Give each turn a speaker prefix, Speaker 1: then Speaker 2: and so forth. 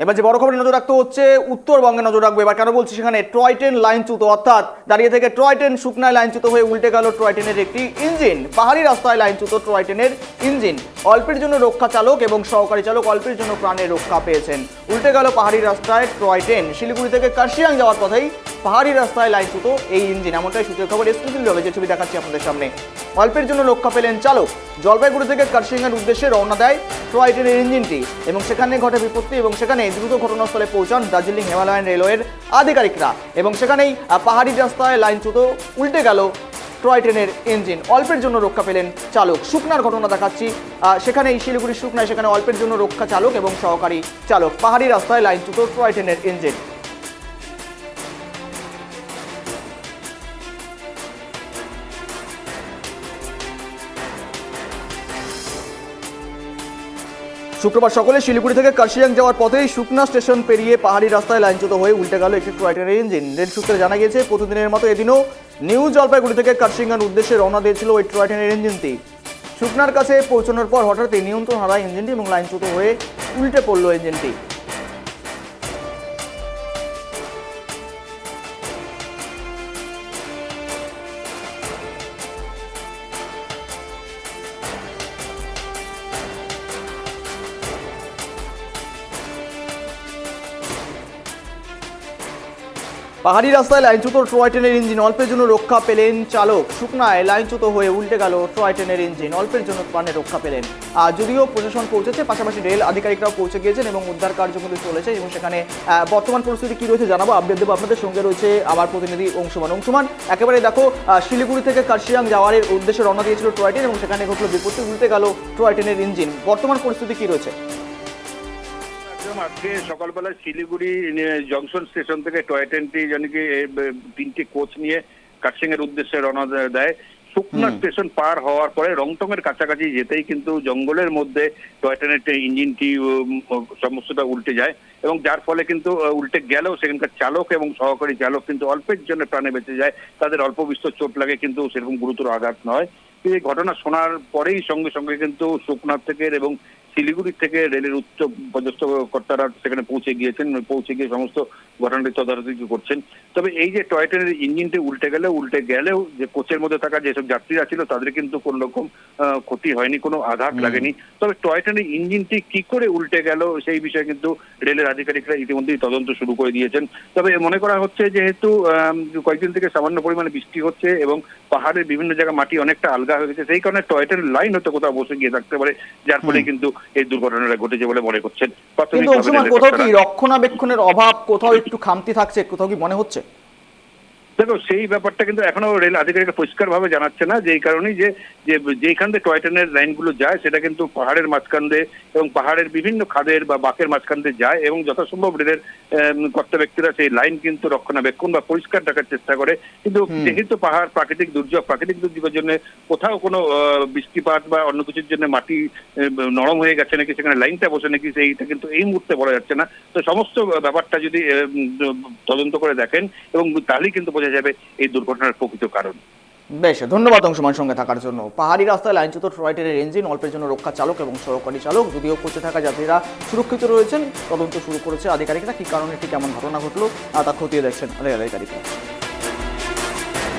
Speaker 1: এবার যে বড় খবরে নজর রাখতে হচ্ছে, উত্তরবঙ্গে নজর রাখব। এবার কেন বলছি সেখানে টয় ট্রেন লাইনচ্যুত অর্থাৎ দাঁড়িয়ে থেকে টয় ট্রেন শুকনায় লাইনচ্যুত হয়ে উল্টে গেল টয় ট্রেনের একটি ইঞ্জিন পাহাড়ি রাস্তায় লাইনচ্যুত টয় ট্রেনের ইঞ্জিন অল্পের জন্য রক্ষা চালক এবং সহকারী চালক অল্পের জন্য প্রাণে রক্ষা পেয়েছেন। উল্টে গেল পাহাড়ি রাস্তায় টয় ট্রেন শিলিগুড়ি থেকে কার্শিয়াং যাওয়ার পথেই পাহাড়ি রাস্তায় লাইনচ্যুত এই ইঞ্জিন। এমনটাই সূচের খবর এক্সক্লুসিভলি হবে যে ছবি দেখাচ্ছি আপনাদের সামনে। অল্পের জন্য রক্ষা পেলেন চালক। জলপাইগুড়ি থেকে কার্শিয়াংয়ের উদ্দেশ্যে রওনা দেয় টয় ট্রেনের ইঞ্জিনটি এবং সেখানে ঘটে বিপত্তি এবং সেখানে দ্রুত ঘটনাস্থলে পৌঁছান দার্জিলিং হিমালয়ান রেলওয়ের আধিকারিকরা এবং সেখানেই পাহাড়ি রাস্তায় লাইনচ্যুত উল্টে গেল টয় ট্রেনের ইঞ্জিন। অল্পের জন্য রক্ষা পেলেন চালক। শুকনার ঘটনা দেখাচ্ছি। সেখানে সেখানেই শিলিগুড়ি শুকনায় সেখানে অল্পের জন্য রক্ষা চালক এবং সহকারী চালক। পাহাড়ি রাস্তায় লাইনচ্যুত টয় ট্রেনের ইঞ্জিন। শুক্রবার সকালে শিলিগুড়ি থেকে কার্শিয়াং যাওয়ার পথেই শুকনা স্টেশন পেরিয়ে পাহাড়ি রাস্তায় লাইনচ্যুত হয়ে উল্টে গেল একটি টয় ইঞ্জিন। রেল সূত্রে জানা গিয়েছে, প্রতিদিনের মতো এদিনও নিউ জলপাইগুড়ি থেকে কার্শিয়াং উদ্দেশ্যে রওনা দিয়েছিল ওই টয় ইঞ্জিনটি। শুকনার কাছে পৌঁছানোর পর হঠাৎই নিয়ন্ত্রণ হারায় ইঞ্জিনটি এবং লাইনচ্যুত হয়ে উল্টে পড়ল ইঞ্জিনটি। পাহাড়ি রাস্তায় লাইনচ্যুত ট্রয় ট্রেনের ইঞ্জিন, অল্পের জন্য রক্ষা পেলেন চালক। শুকনায় লাইনচ্যুত হয়ে উল্টে গেল ট্রয় ট্রেনের ইঞ্জিন, অল্পের জন্য প্রাণে রক্ষা পেলেন। আর যদিও প্রশাসন পৌঁছেছে, পাশাপাশি রেল আধিকারিকরাও পৌঁছে গিয়েছেন এবং উদ্ধার কার্য কিন্তু চলেছে এবং সেখানে বর্তমান পরিস্থিতি কি রয়েছে জানাব আপডেট দেবো আপনাদের সঙ্গে রয়েছে আমার প্রতিনিধি অংশুমান। অংশুমান, একেবারে দেখো শিলিগুড়ি থেকে কার্শিয়াং যাওয়ার উদ্দেশ্যে রওনা দিয়েছিল ট্রয় ট্রেন এবং সেখানে ঘটলো বিপত্তি, উল্টে গেল ট্রয় ট্রেনের ইঞ্জিন। বর্তমান পরিস্থিতি কি রয়েছে?
Speaker 2: একদম আজকে সকালবেলা শিলিগুড়ি জংশন স্টেশন থেকে টয় ট্রেনটি জানি কি তিনটি কোচ নিয়ে কাটসিং এর উদ্দেশ্যে রওনা দেয়। শুকনা স্টেশন পার হওয়ার পরে রংটং এর কাছাকাছি যেতেই কিন্তু জঙ্গলের মধ্যে টয় ট্রেনের ইঞ্জিনটি উম, সমস্তটা উল্টে যায় এবং যার ফলে কিন্তু উল্টে গেলেও সেখানকার চালক এবং সহকারী চালক কিন্তু অল্পের জন্য প্রাণে বেঁচে যায়। তাদের অল্প বিস্তর চোট লাগে কিন্তু সেরকম গুরুতর আঘাত নয়। এই ঘটনা শোনার পরেই সঙ্গে সঙ্গে কিন্তু শুকনাথ থেকে এবং শিলিগুড়ি থেকে রেলের উচ্চ পদস্থ কর্তারা সেখানে পৌঁছে গিয়েছেন। পৌঁছে গিয়ে সমস্ত ঘটনাটি তদারকি করছেন। তবে এই যে টয় ট্রেনের ইঞ্জিনটি উল্টে গেলেও উল্টে গেলেও যে কোচের মধ্যে থাকা যেসব যাত্রীরা ছিল তাদের কিন্তু কোন রকম ক্ষতি হয়নি কোনো আঘাত লাগেনি। তবে টয় ট্রেনের ইঞ্জিনটি কি করে উল্টে গেল সেই বিষয়ে কিন্তু রেলের আধিকারিকরা ইতিমধ্যেই তদন্ত শুরু করে দিয়েছেন। তবে মনে করা হচ্ছে যেহেতু কয়েকদিন থেকে সামান্য পরিমাণে বৃষ্টি হচ্ছে এবং পাহাড়ের বিভিন্ন জায়গা মাটি অনেকটা আলগা হয়ে গেছে সেই কারণে টয় ট্রেনের লাইন হয়তো কোথাও বসে গিয়ে থাকতে পারে যার ফলে কিন্তু এই দুর্ঘটনাটা ঘটেছে বলে মনে করছেন।
Speaker 1: কোথাও কি রক্ষণাবেক্ষণের অভাব কোথাও একটু খামতি থাকছে কোথাও কি মনে হচ্ছে?
Speaker 2: দেখো সেই ব্যাপারটা কিন্তু এখনও রেল আধিকারিকরা পরিষ্কার ভাবে জানাচ্ছে না যেই কারণেই যে যে যেখান থেকে টয় ট্রেনের লাইনগুলো যায় সেটা কিন্তু পাহাড়ের মাঝখান দিয়ে এবং পাহাড়ের বিভিন্ন খাদের বা বাঁকের মাঝখান দিয়ে যায় এবং যথাসম্ভব রেলের কর্তা ব্যক্তিরা সেই লাইন কিন্তু রক্ষণাবেক্ষণ বা পরিষ্কার রাখার চেষ্টা করে। কিন্তু যেহেতু পাহাড় প্রাকৃতিক দুর্যোগ প্রাকৃতিক দুর্যোগের জন্য কোথাও কোনো বৃষ্টিপাত বা অন্য কিছুর জন্য মাটি নরম হয়ে গেছে নাকি সেখানে লাইনটা বসে নাকি সেইটা কিন্তু এই মুহূর্তে বলা যাচ্ছে না। তো সমস্ত ব্যাপারটা যদি তদন্ত করে দেখেন এবং তাহলেই কিন্তু বোঝা যাবে এই দুর্ঘটনার প্রকৃত কারণ।
Speaker 1: বেশ, ধন্যবাদ অংশমান সঙ্গে থাকার জন্য। পাহাড়ি রাস্তায় লাইনচ্যুত ট্রেনের ইঞ্জিন অল্পের জন্য রক্ষা চালক এবং সহকারী চালক, যদিও কোচে থাকা যাত্রীরা সুরক্ষিত রয়েছেন। তদন্ত শুরু করেছে আধিকারিকরা। কি কারণে, ঠিক কেমন ঘটনা ঘটলো তা খতিয়ে দেখছেন আধিকারিকরা।